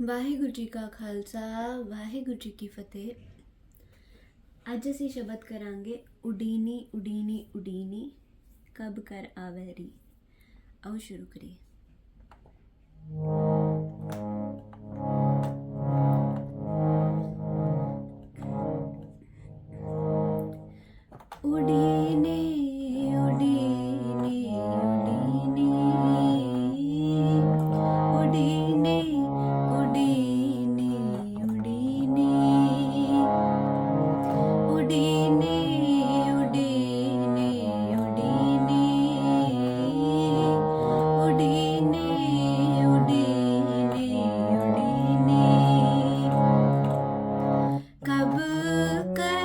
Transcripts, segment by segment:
ਵਾਹਿਗੁਰੂ ਜੀ ਕਾ ਖਾਲਸਾ ਵਾਹਿਗੁਰੂ ਜੀ ਕੀ ਫਤਿਹ ਅੱਜ ਅਸੀਂ ਸ਼ਬਦ ਕਰਾਂਗੇ ਉਡੀਨੀ ਉਡੀਨੀ ਉਡੀਨੀ ਕਬ ਕਰ ਆਵੈਰੀ ਆਓ ਸ਼ੁਰੂ ਕਰੀਏ ਉਡੀਨੇ ਉਡੀਨੇ ਉਡੀਨੇ ਉਡੀਨੇ good.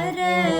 Yere